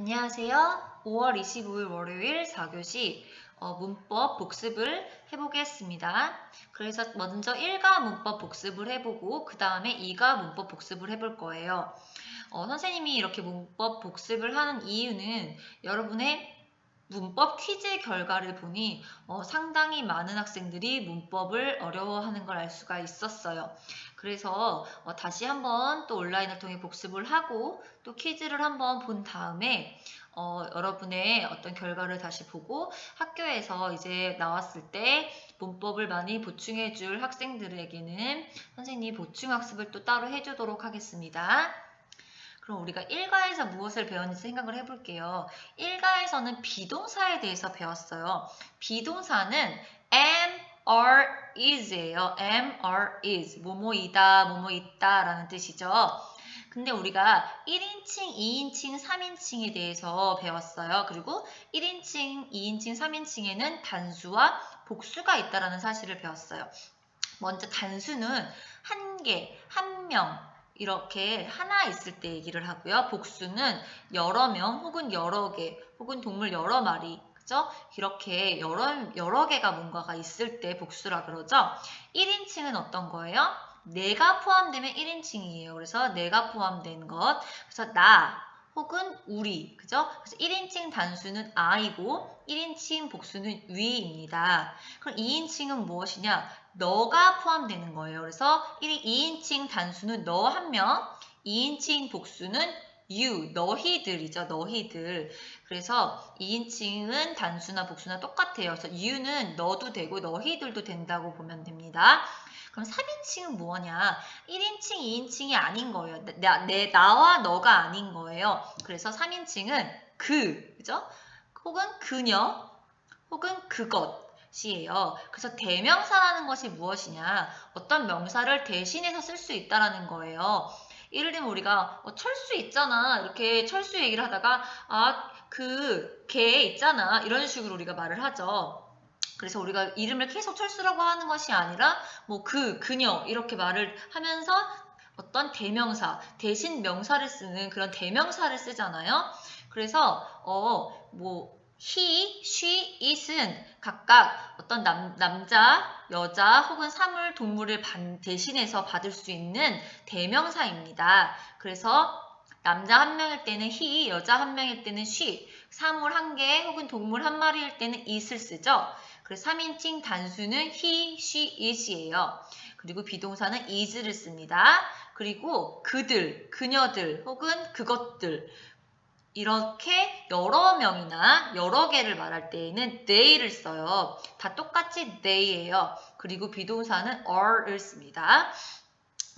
안녕하세요. 5월 25일 월요일 4교시 어, 문법 복습을 해보겠습니다. 그래서 먼저 1가 문법 복습을 해보고 그 다음에 2가 문법 복습을 해볼 거예요. 어, 선생님이 이렇게 문법 복습을 하는 이유는 여러분의 문법 퀴즈 결과를 보니 어, 상당히 많은 학생들이 문법을 어려워하는 걸 알 수가 있었어요. 그래서 어, 다시 한번 또 온라인을 통해 복습을 하고 또 퀴즈를 한번 본 다음에 어, 여러분의 어떤 결과를 다시 보고 학교에서 이제 나왔을 때 문법을 많이 보충해 줄 학생들에게는 선생님이 보충 학습을 또 따로 해주도록 하겠습니다. 그럼 우리가 1가에서 무엇을 배웠는지 생각을 해볼게요. 1가에서는 비동사에 대해서 배웠어요. 비동사는 am, are, is예요. am, are, is. 뭐뭐이다, 뭐뭐 있다 라는 뜻이죠. 근데 우리가 1인칭, 2인칭, 3인칭에 대해서 배웠어요. 그리고 1인칭, 2인칭, 3인칭에는 단수와 복수가 있다라는 사실을 배웠어요. 먼저 단수는 한 개, 한 명, 이렇게 하나 있을 때 얘기를 하고요. 복수는 여러 명 혹은 여러 개 혹은 동물 여러 마리 그죠? 이렇게 여러, 여러 개가 뭔가가 있을 때 복수라 그러죠. 1인칭은 어떤 거예요? 내가 포함되면 1인칭이에요. 그래서 내가 포함된 것. 그래서 나 혹은 우리. 그죠? 그래서 1인칭 단수는 I고 1인칭 복수는 위입니다. 그럼 2인칭은 무엇이냐? 너가 포함되는 거예요. 그래서 1, 2인칭 단수는 너 한 명, 2인칭 복수는 you, 너희들이죠. 너희들. 그래서 2인칭은 단수나 복수나 똑같아요. 그래서 you는 너도 되고 너희들도 된다고 보면 됩니다. 그럼 3인칭은 뭐냐? 1인칭, 2인칭이 아닌 거예요. 나, 내, 나와 너가 아닌 거예요. 그래서 3인칭은 그, 그죠? 혹은 그녀, 혹은 그것. 이에요. 그래서 대명사라는 것이 무엇이냐? 어떤 명사를 대신해서 쓸 수 있다라는 거예요. 예를 들면 우리가 어, 철수 있잖아 이렇게 철수 얘기를 하다가 아 그 개 있잖아 이런 식으로 우리가 말을 하죠. 그래서 우리가 이름을 계속 철수라고 하는 것이 아니라 뭐 그, 그녀 이렇게 말을 하면서 어떤 대명사, 대신 명사를 쓰는 그런 대명사를 쓰잖아요. 그래서 어 뭐 he, she, it은 각각 어떤 남, 남자, 여자 혹은 사물, 동물을 반, 대신해서 받을 수 있는 대명사입니다. 그래서 남자 한 명일 때는 he, 여자 한 명일 때는 she, 사물 한 개 혹은 동물 한 마리일 때는 it을 쓰죠. 그래서 3인칭 단수는 he, she, it이에요. 그리고 비동사는 is를 씁니다. 그리고 그들, 그녀들 혹은 그것들 이렇게 여러 명이나 여러 개를 말할 때에는 they를 써요. 다 똑같이 they예요. 그리고 비동사는 are를 씁니다.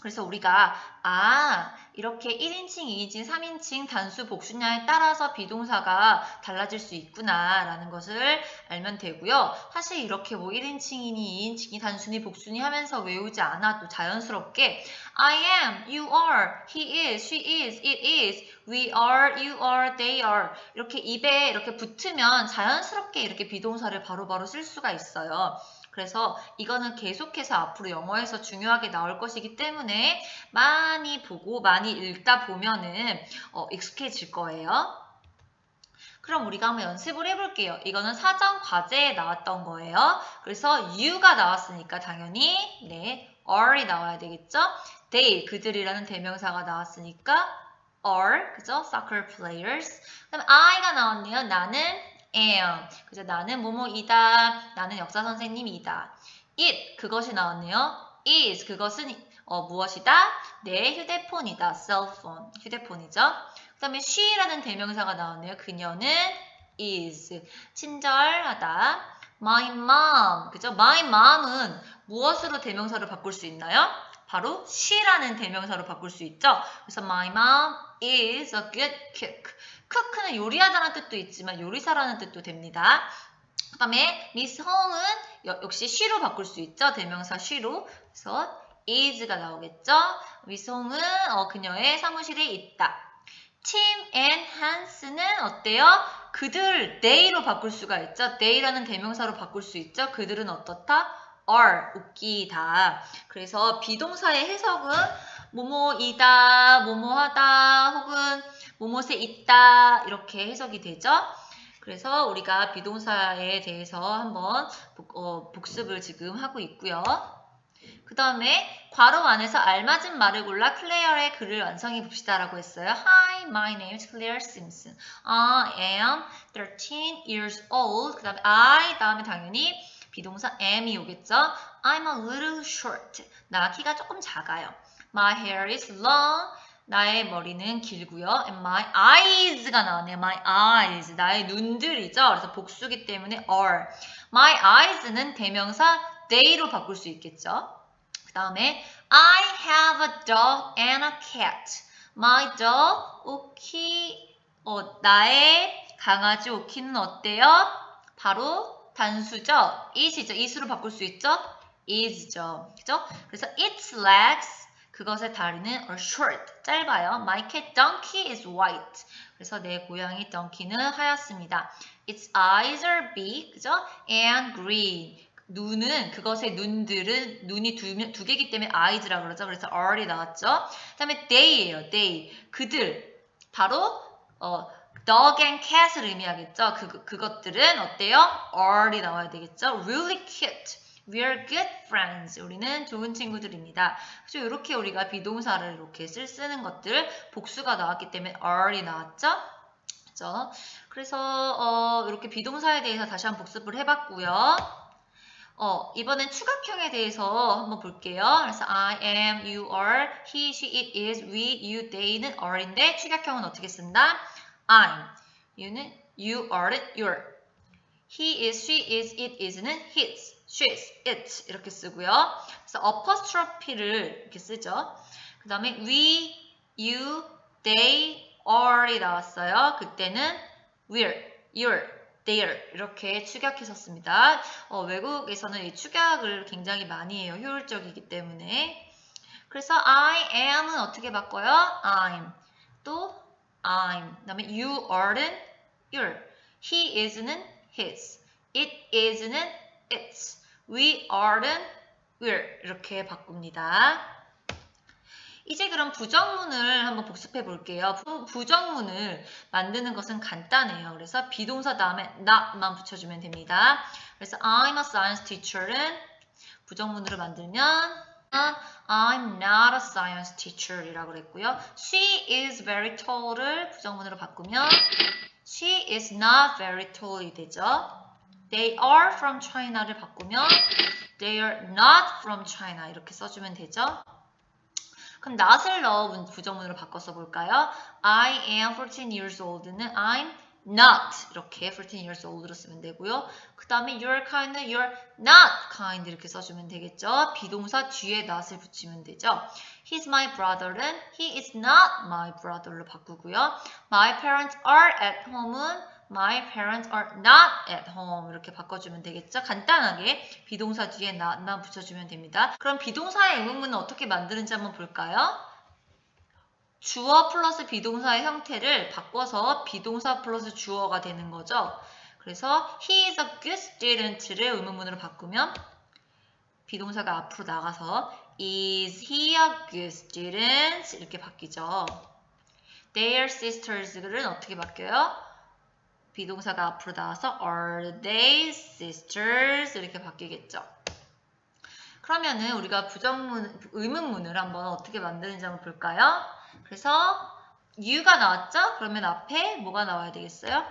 그래서 우리가 아 이렇게 1인칭, 2인칭, 3인칭 단수 복수냐에 따라서 비동사가 달라질 수 있구나 라는 것을 알면 되고요. 사실 이렇게 뭐 1인칭이니 2인칭이 단순히 복수니 하면서 외우지 않아도 자연스럽게 I am, you are, he is, she is, it is, we are, you are, they are 이렇게 입에 이렇게 붙으면 자연스럽게 이렇게 비동사를 바로바로 쓸 수가 있어요. 그래서 이거는 계속해서 앞으로 영어에서 중요하게 나올 것이기 때문에 많이 보고 많이 읽다 보면은 어, 익숙해질 거예요. 그럼 우리가 한번 연습을 해볼게요. 이거는 사전 과제에 나왔던 거예요. 그래서 you가 나왔으니까 당연히 네, are이 나와야 되겠죠? they, 그들이라는 대명사가 나왔으니까 are, 그죠? soccer players. 그다음 I가 나왔네요. 나는 am. 그죠? 나는 뭐뭐이다. 나는 역사 선생님이다. it 그것이 나왔네요. is 그것은 어, 무엇이다? 내 휴대폰이다. phone. 휴대폰이죠. 그 다음에 she라는 대명사가 나왔네요. 그녀는 is. 친절하다. my mom. 그죠? my mom은 무엇으로 대명사를 바꿀 수 있나요? 바로 she라는 대명사로 바꿀 수 있죠. 그래서 my mom is a good cook. Cook는 요리하다는 뜻도 있지만 요리사라는 뜻도 됩니다. 그 다음에 Miss Hong은 역시 she로 바꿀 수 있죠. 대명사 she로. 그래서 is가 나오겠죠. Miss Hong은 어, 그녀의 사무실에 있다. Tim and Hans는 어때요? 그들 they로 바꿀 수가 있죠. they라는 대명사로 바꿀 수 있죠. 그들은 어떻다? are 웃기다. 그래서 비동사의 해석은 뭐뭐이다, 뭐뭐하다, 혹은 뭐뭐에 있다 이렇게 해석이 되죠. 그래서 우리가 비동사에 대해서 한번 복, 어, 복습을 지금 하고 있고요. 그 다음에 괄호 안에서 알맞은 말을 골라 클레어의 글을 완성해 봅시다라고 했어요. Hi, my name is Claire Simpson. I am 13 years old. 그 다음에 I 다음에 당연히 비동사 am이 오겠죠. I'm a little short. 나 키가 조금 작아요. My hair is long. 나의 머리는 길고요. And my eyes가 나왔네요. My eyes. 나의 눈들이죠. 그래서 복수기 때문에 are. My eyes는 대명사 they로 바꿀 수 있겠죠. 그 다음에 I have a dog and a cat. My dog, 오키, 어, 나의 강아지 오키는 어때요? 바로 단수죠. is이죠. is로 바꿀 수 있죠? is죠. 그죠? 그래서 its legs, 그것의 다리는 are short, 짧아요. My cat donkey is white. 그래서 내 고양이 donkey는 하얗습니다. Its eyes are big, 그죠? And green. 눈은 그것의 눈들은 눈이 두, 두 개이기 때문에 eyes라고 그러죠. 그래서 are이 나왔죠. 그다음에 they예요. they. 그들. 바로 어, dog and cat을 의미하겠죠. 그, 그것들은 어때요? are이 나와야 되겠죠. really cute. We are good friends. 우리는 좋은 친구들입니다. 그래서 이렇게 우리가 비동사를 이렇게 쓸 쓰는 것들 복수가 나왔기 때문에 are이 나왔죠. 그죠? 그래서 어, 이렇게 비동사에 대해서 다시 한번 복습을 해봤고요. 어, 이번엔 추각형에 대해서 한번 볼게요. 그래서 I am, you are, he, she, it is, we, you, they는 are인데 추격형은 어떻게 쓴다? I'm. you는 you are는 you're. He is, she is, it is는 his, she's, it 이렇게 쓰고요. 그래서 apostrophe를 이렇게 쓰죠. 그 다음에 we, you, they, are이 나왔어요. 그때는 we're, you're, there 이렇게 축약해서 씁니다. 어, 외국에서는 이 축약을 굉장히 많이 해요. 효율적이기 때문에. 그래서 I am은 어떻게 바꿔요? I'm. 또 I'm. 그 다음에 you are는 you're. He is는 his. It is는 its. We are는 we're. 이렇게 바꿉니다. 이제 그럼 부정문을 한번 복습해 볼게요. 부, 정문을 만드는 것은 간단해요. 그래서 비동사 다음에 not만 붙여주면 됩니다. 그래서 I'm a science teacher은 부정문으로 만들면 I'm not a science teacher 이라고 그랬고요. She is very tall을 부정문으로 바꾸면 She is not very tall이 되죠. They are from China를 바꾸면 They are not from China 이렇게 써주면 되죠. 그럼 not을 넣어 부정문으로 바꿔서 볼까요? I am 14 years old는 I'm not 이렇게 14 years old로 쓰면 되고요. 그 다음에 you're kind는 you're not kind 이렇게 써주면 되겠죠. 비동사 뒤에 not을 붙이면 되죠. He's my brother는 he is not my brother로 바꾸고요. My parents are at home은 My parents are not at home 이렇게 바꿔주면 되겠죠? 간단하게 비동사 뒤에 not만 붙여주면 됩니다. 그럼 비동사의 의문문은 어떻게 만드는지 한번 볼까요? 주어 플러스 비동사의 형태를 바꿔서 비동사 플러스 주어가 되는 거죠. 그래서 he is a good student를 의문문으로 바꾸면 비동사가 앞으로 나가서 is he a good student 이렇게 바뀌죠. Their sisters는 어떻게 바뀌어요? 비동사가 앞으로 나와서 are they sisters 이렇게 바뀌겠죠. 그러면은 우리가 부정문, 의문문을 한번 어떻게 만드는지 한번 볼까요? 그래서 you가 나왔죠? 그러면 앞에 뭐가 나와야 되겠어요?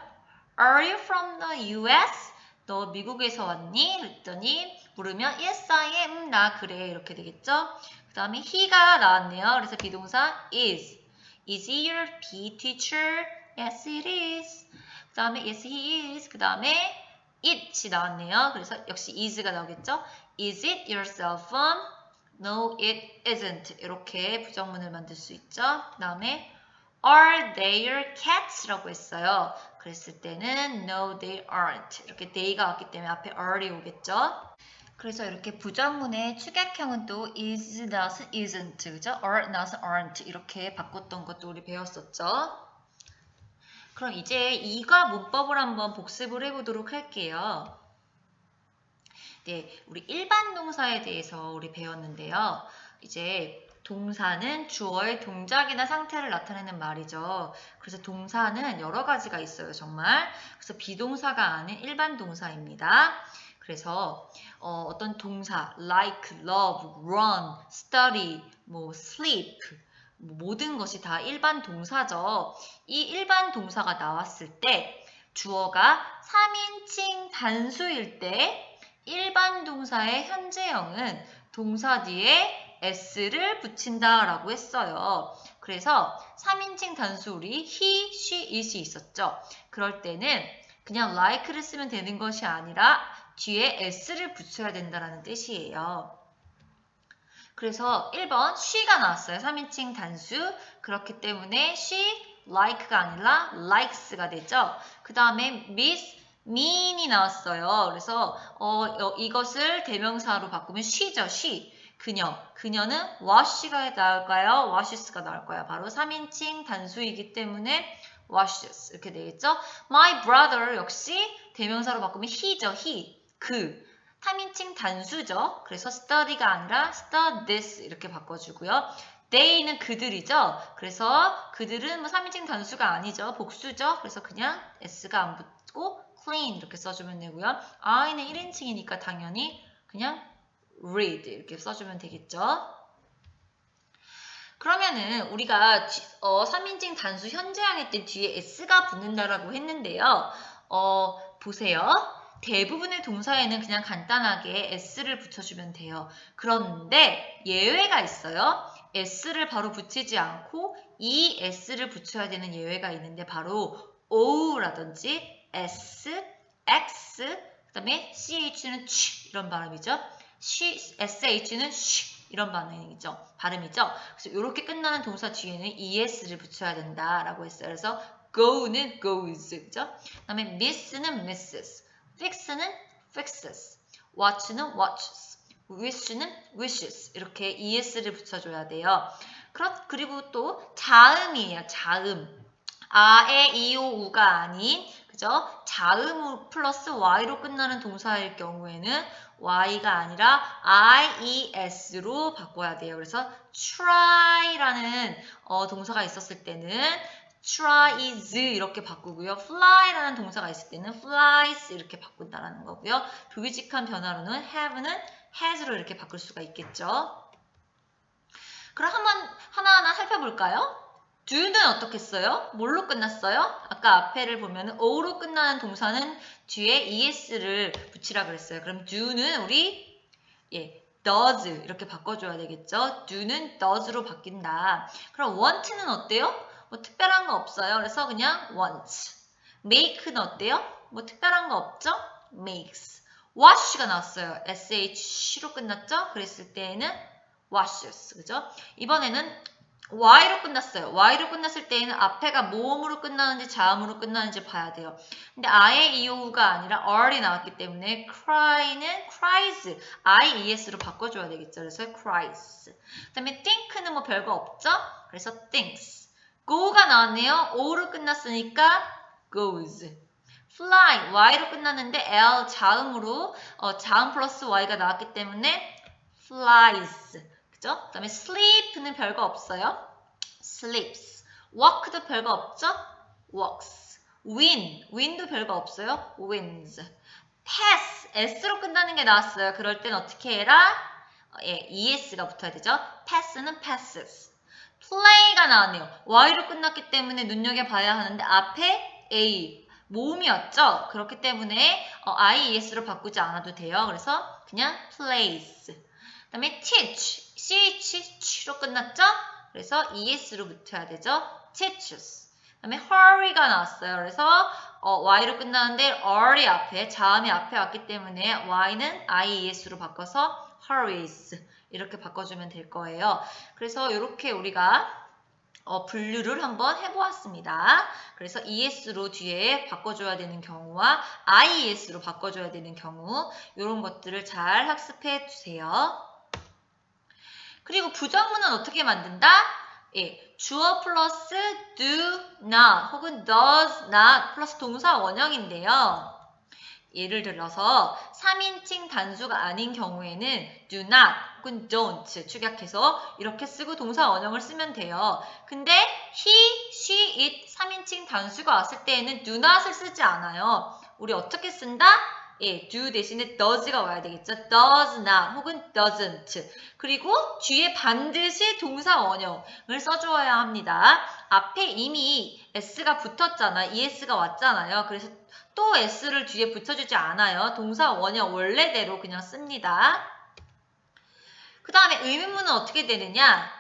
Are you from the US? 너 미국에서 왔니? 그랬더니 물으면 Yes, I am. 나 그래. 이렇게 되겠죠? 그 다음에 he가 나왔네요. 그래서 비동사 is. Is he your PE teacher? Yes, it is. 그 다음에 yes, he is. 그 다음에 it이 나왔네요. 그래서 역시 is가 나오겠죠? Is it your cell phone? No, it isn't. 이렇게 부정문을 만들 수 있죠. 그 다음에 Are your cats? 라고 했어요. 그랬을 때는 No, they aren't. 이렇게 they가 왔기 때문에 앞에 are이 오겠죠. 그래서 이렇게 부정문의 축약형은 또 is, not, isn't, 그죠? are, not, aren't 이렇게 바꿨던 것도 우리 배웠었죠. 그럼 이제 이가 문법을 한번 복습을 해보도록 할게요. 네, 우리 일반 동사에 대해서 우리 배웠는데요. 이제 동사는 주어의 동작이나 상태를 나타내는 말이죠. 그래서 동사는 여러 가지가 있어요, 정말. 그래서 비동사가 아닌 일반 동사입니다. 그래서 어, 떤 동사 like, love, run, study, 뭐 sleep 뭐 모든 것이 다 일반 동사죠. 이 일반 동사가 나왔을 때 주어가 3인칭 단수일 때 일반 동사의 현재형은 동사 뒤에 s를 붙인다 라고 했어요. 그래서 3인칭 단수 우리 he, she, it이 있었죠. 그럴 때는 그냥 like를 쓰면 되는 것이 아니라 뒤에 s를 붙여야 된다는 뜻이에요. 그래서 1번 she가 나왔어요. 3인칭 단수. 그렇기 때문에 she like가 아니라 likes가 되죠. 그 다음에 miss mean이 나왔어요. 그래서 어, 이것을 대명사로 바꾸면 she죠. she. 그녀. 그녀는 wash가 나올까요? washes가 나올까요? 바로 3인칭 단수이기 때문에 washes 이렇게 되겠죠? My brother 역시 대명사로 바꾸면 he죠. he. 그. 3인칭 단수죠. 그래서 study가 아니라 studies 이렇게 바꿔주고요. they는 그들이죠. 그래서 그들은 뭐 3인칭 단수가 아니죠. 복수죠. 그래서 그냥 s가 안 붙고 clean 이렇게 써주면 되고요. I는 1인칭이니까 당연히 그냥 read 이렇게 써주면 되겠죠. 그러면은 우리가 어, 3인칭 단수 현재형일 때 뒤에 s가 붙는다라고 했는데요. 어, 보세요. 대부분의 동사에는 그냥 간단하게 s를 붙여주면 돼요. 그런데 예외가 있어요. s를 바로 붙이지 않고 이 s를 붙여야 되는 예외가 있는데 바로 o라든지 s, x, 그 다음에 ch는 ch 이런 발음이죠. sh는 sh 이런 발음이죠. 발음이죠. 그래서 이렇게 끝나는 동사 뒤에는 es를 붙여야 된다라고 했어요. 그래서 go는 goes, 그죠? 그 다음에 miss는 misses, fix는 fixes, watch는 watches, wish는 wishes 이렇게 es를 붙여줘야 돼요. 그리고 또 자음이에요. 자음. 아에 이오 우가 아닌 그죠? 자음 플러스 y로 끝나는 동사일 경우에는 y가 아니라 ies로 바꿔야 돼요. 그래서 try라는 어, 동사가 있었을 때는 tries 이렇게 바꾸고요. fly라는 동사가 있을 때는 flies 이렇게 바꾼다라는 거고요. 불규칙한 변화로는 have는 has로 이렇게 바꿀 수가 있겠죠. 그럼 한번 하나하나 살펴볼까요? Do는 어떻게 써요? 뭘로 끝났어요? 아까 앞에를 보면 o로 끝나는 동사는 뒤에 es를 붙이라 그랬어요. 그럼 do는 우리 예, does 이렇게 바꿔줘야 되겠죠? do는 does로 바뀐다. 그럼 want는 어때요? 뭐 특별한 거 없어요. 그래서 그냥 want. make는 어때요? 뭐 특별한 거 없죠? makes. wash가 나왔어요. sh로 끝났죠? 그랬을 때에는 washes. 그죠? 이번에는 y로 끝났어요. y로 끝났을 때에는 앞에가 모음으로 끝나는지 자음으로 끝나는지 봐야 돼요. 근데 I의 이오우가 아니라 R이 나왔기 때문에 cry는 cries, I-ES로 바꿔줘야 되겠죠. 그래서 cries. 그 다음에 think는 뭐 별거 없죠? 그래서 thinks. go가 나왔네요. O로 끝났으니까 goes. fly, Y로 끝났는데 L 자음으로 어, 자음 플러스 Y가 나왔기 때문에 flies. 그죠? 그 다음에 sleep는 별거 없어요. sleeps. walk도 별거 없죠? walks. win. win도 별거 없어요. wins. pass. s로 끝나는 게 나왔어요. 그럴 땐 어떻게 해라? 어, 예, es가 붙어야 되죠. pass는 passes. play가 나왔네요. y로 끝났기 때문에 눈여겨봐야 하는데 앞에 a. 모음이었죠? 그렇기 때문에 어, ies로 바꾸지 않아도 돼요. 그래서 그냥 plays. 그 다음에 teach. Ch,ch로 끝났죠? 그래서 es로 붙여야 되죠. teaches. 그 다음에 hurry가 나왔어요. 그래서 어, y로 끝나는데 r이 앞에, 자음이 앞에 왔기 때문에 y는 ies로 바꿔서 hurries 이렇게 바꿔주면 될 거예요. 그래서 이렇게 우리가 어, 분류를 한번 해보았습니다. 그래서 ES로 뒤에 바꿔줘야 되는 경우와 IES로 바꿔줘야 되는 경우 이런 것들을 잘 학습해 주세요. 그리고 부정문은 어떻게 만든다? 예, 주어 플러스 do not 혹은 does not 플러스 동사 원형인데요. 예를 들어서 3인칭 단수가 아닌 경우에는 do not 혹은 don't 축약해서 이렇게 쓰고 동사 원형을 쓰면 돼요. 근데 he, she, it 3인칭 단수가 왔을 때에는 do not을 쓰지 않아요. 우리 어떻게 쓴다? 예, do 대신에 does가 와야 되겠죠. does not 혹은 doesn't. 그리고 뒤에 반드시 동사 원형을 써주어야 합니다. 앞에 이미 s가 붙었잖아. es가 왔잖아요. 그래서 또 s를 뒤에 붙여주지 않아요. 동사 원형 원래대로 그냥 씁니다. 그 다음에 의문문은 어떻게 되느냐?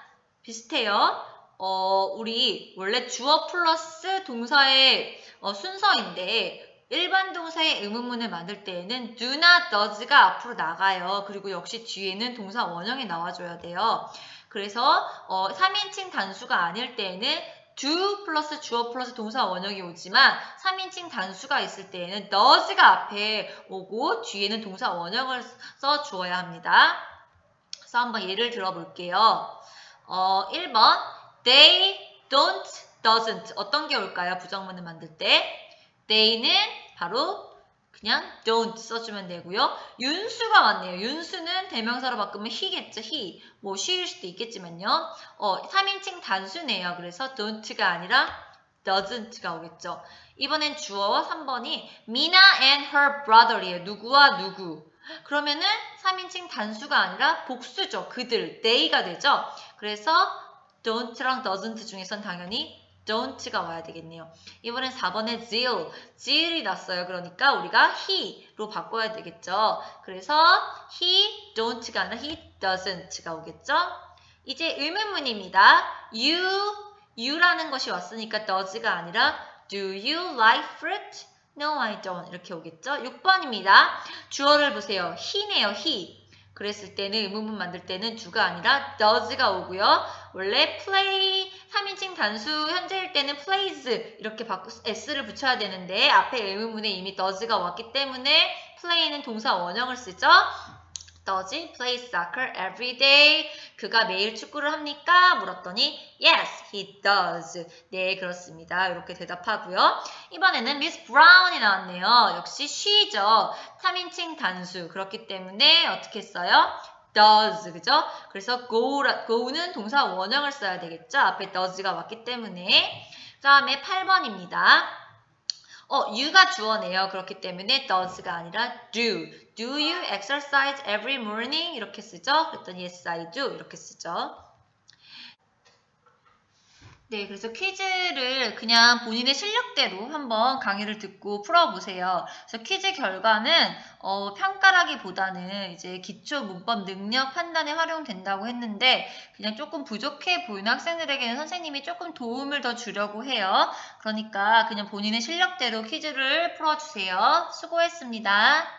비슷해요. 어, 우리 원래 주어 플러스 동사의 어, 순서인데 일반 동사의 의문문을 만들 때에는 do not does가 앞으로 나가요. 그리고 역시 뒤에는 동사 원형이 나와줘야 돼요. 그래서 어, 3인칭 단수가 아닐 때에는 do 플러스 주어 플러스 동사 원형이 오지만 3인칭 단수가 있을 때에는 does가 앞에 오고 뒤에는 동사 원형을 써 주어야 합니다. 그래서 한번 예를 들어볼게요. 어, 1번 they don't doesn't 어떤 게 올까요? 부정문을 만들 때 they는 바로 그냥 don't 써주면 되고요. 윤수가 왔네요. 윤수는 대명사로 바꾸면 he겠죠. he. 뭐 she일 수도 있겠지만요. 어, 3인칭 단수네요. 그래서 don't가 아니라 doesn't가 오겠죠. 이번엔 주어 3번이 Mina and her brother이에요. 누구와 누구. 그러면은 3인칭 단수가 아니라 복수죠. 그들, they가 되죠. 그래서 don't랑 doesn't 중에선 당연히 don't가 와야 되겠네요. 이번엔 4번에 zeal, zeal이 났어요. 그러니까 우리가 he로 바꿔야 되겠죠. 그래서 he don't가 아니라 he doesn't가 오겠죠. 이제 의문문입니다. you, you라는 것이 왔으니까 does가 아니라 do you like fruit? No, I don't. 이렇게 오겠죠. 6번입니다. 주어를 보세요. he네요, he. 그랬을 때는 의문문 만들 때는 주가 아니라 does가 오고요. 원래 play 3인칭 단수 현재일 때는 plays 이렇게 바꾸 s를 붙여야 되는데 앞에 의문문에 이미 does가 왔기 때문에 play는 동사 원형을 쓰죠. Does he play soccer every day? 그가 매일 축구를 합니까? 물었더니 yes, he does. 네, 그렇습니다. 이렇게 대답하고요. 이번에는 Miss Brown이 나왔네요. 역시 she죠. 3인칭 단수. 그렇기 때문에 어떻게 써요? does, 그죠? 그래서 go, go는 동사 원형을 써야 되겠죠? 앞에 does가 왔기 때문에. 그 다음에 8번입니다. 어, you가 주어네요. 그렇기 때문에 does가 아니라 do. Do you exercise every morning? 이렇게 쓰죠. 그랬더니 yes, I do. 이렇게 쓰죠. 네, 그래서 퀴즈를 그냥 본인의 실력대로 한번 강의를 듣고 풀어보세요. 그래서 퀴즈 결과는 어, 평가라기보다는 이제 기초 문법 능력 판단에 활용된다고 했는데 그냥 조금 부족해 보이는 학생들에게는 선생님이 조금 도움을 더 주려고 해요. 그러니까 그냥 본인의 실력대로 퀴즈를 풀어주세요. 수고했습니다.